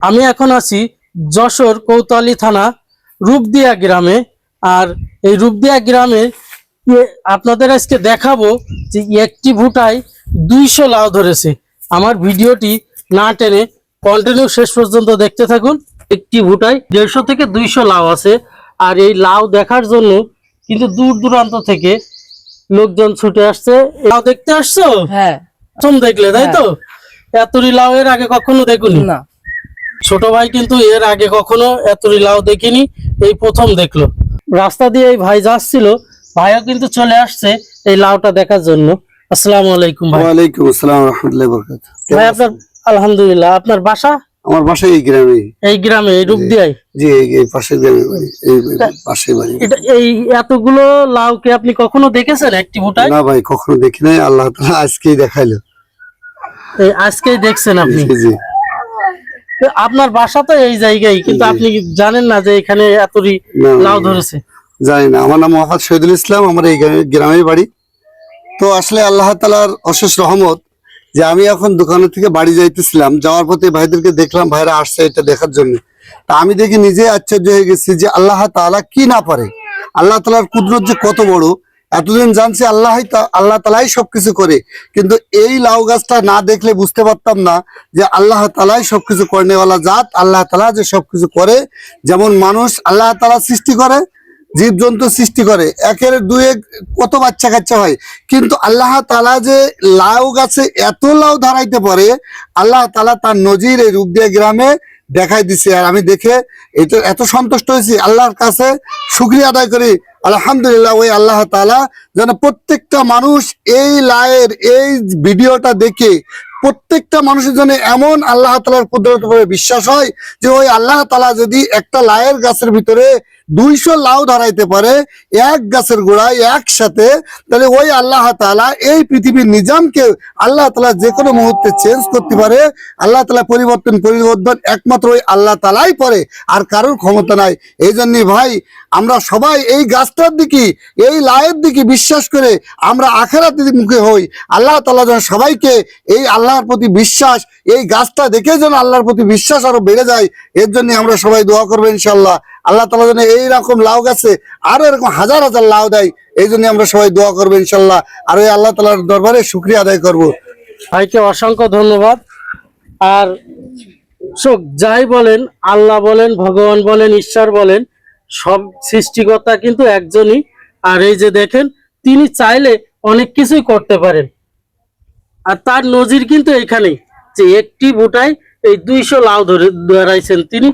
আমি এখন আছি যশোর কৌতালি থানা রূপদিয়া গ্রামে। আর এই রূপদিয়া গ্রামে আপনাদের আজকে দেখাবো যে একটি ভুটায় দুইশো লাউ ধরেছে। আমার ভিডিওটি না টেনে কন্টিনিউ শেষ পর্যন্ত দেখতে থাকুন। একটি ভুটায় দেড়শো থেকে দুইশো লাউ আছে। আর এই লাউ দেখার জন্য কিন্তু দূর দূরান্ত থেকে লোকজন ছুটে আসছে। লাউ দেখতে আসছো? হ্যাঁ। প্রথম দেখলে তাই তো? এতরি লাউ এর আগে কখনো দেখুন? না। ছোট ভাই কিন্তু এর আগে কখনো এতরি লাউ দেখিনি এই প্রথম দেখল। রাস্তা দিয়ে এই ভাই যাচ্ছিল ভাইও কিন্তু চলে আসছে এই লাউটা দেখার জন্য। আসসালামু আলাইকুম ভাই। ওয়ালাইকুম আসসালাম রহমতুল্লাহ বরকাত ভাই আপনার আলহামদুলিল্লাহ আপনার বাসা? আমার বাসা এই গ্রামে। এই গ্রামে এই রূপদিয়ায় জি। এই এই পাশের গ্রামে বাড়ি এই পাশে বাড়ি। এটা এই এতগুলো লাউকে আপনি কখনো দেখেছেন একটি ভুটায় না ভাই কখনো দেখি নাই আল্লাহ তাআলা আজকেই দেখাইলো। এই আজকেই দেখছেন আপনি। জি। আপনার বাসা তো এই জায়গায় কিন্তু। আপনি জানেন না যে এখানে এতরি না, লাউ না, ধরেছে। জানি না। আমার নাম মোহাম্মদ শহীদুল ইসলাম আমার এই গ্রামে- গ্রামেই বাড়ি। তো আসলে আল্লাহ তালার অশেষ রহমত যে আমি এখন দোকানের থেকে বাড়ি যাইতেছিলাম যাওয়ার পথে ভাইদেরকে দেখলাম ভাইরা আসছে এটা দেখার জন্য। তা আমি দেখে নিজে আশ্চর্য হয়ে গেছি যে আল্লাহ তাআলা কি না পারে। আল্লাহ তালার কুদরত যে কত বড় এতদিন জানছি আল্লাহ আল্লাহ তালাই সবকিছু করে। কিন্তু এই লাউ গাছটা না দেখলে বুঝতে পারতাম না যে আল্লাহ তালাই সবকিছু করেনেওয়ালা জাত, আল্লাহ তালা যে সবকিছু করে। যেমন মানুষ আল্লাহ তালা সৃষ্টি করে, জীবজন্তু সৃষ্টি করে, একের এক কত বাচ্চা কাচ্চা হয়। কিন্তু আল্লাহ তালা যে লাউ গাছে এত লাউ ধরাইতে পারে, আল্লাহ তালা তার নজির এই রূপদিয়া গ্রামে দেখাই দিছে আর আমি দেখে এটা এত সন্তুষ্ট হয়েছি আল্লাহর কাছে শুক্রিয়া আদায় করি। আলহামদুলিল্লাহ, ওই আল্লাহ তালা যেন প্রত্যেকটা মানুষ এই লায়ের এই ভিডিওটা দেখে প্রত্যেকটা মানুষের জন্য এমন আল্লাহ তালার কুদরত বিশ্বাস হয় যে ওই আল্লাহ তালা যদি একটা লায়ের গাছের ভিতরে দুইশো লাউ ধরাইতে পারে, এক গাছের গোড়ায় একসাথে, তাহলে ওই আল্লাহ তালা এই পৃথিবীর নিজামকে আল্লাহ তালা যে কোনো মুহূর্তে চেঞ্জ করতে পারে। আল্লাহ তালা পরিবর্তন পরিবর্তন একমাত্র ওই আল্লাহ তালাই পরে, আর কারোর ক্ষমতা নাই। এই জন্য ভাই আমরা সবাই এই গাছটার দিকে, এই লায়ের দিকে বিশ্বাস করে আমরা আখেরাতের মুখে হই। আল্লাহ তালা যেন সবাইকে এই আল্লাহর প্রতি বিশ্বাস, এই গাছটা দেখে যেন আল্লাহর প্রতি বিশ্বাস আরও বেড়ে যায়, এর জন্য আমরা সবাই দোয়া করব ইনশাল্লাহ আল্লাহ তালা যেন এইরকম লাউ গাছে আরও এরকম হাজার হাজার লাউ দেয়, এই জন্য আমরা সবাই দোয়া করব ইনশাল্লাহ আর ওই আল্লাহ তালার দরবারে শুক্রিয়া আদায় করব। ভাইকে অসংখ্য ধন্যবাদ। আর যাই বলেন, আল্লাহ বলেন, ভগবান বলেন, ঈশ্বর বলেন সব সৃষ্টিকর্তা কিন্তু একজনই। আর এই যে দেখেন, তিনি চাইলে অনেক কিছুই করতে পারেন। আর তার নজির কিন্তু এখানেই যে একটি বুটাই এই দুইশো লাউ ধরে দাঁড়াইছেন তিনি।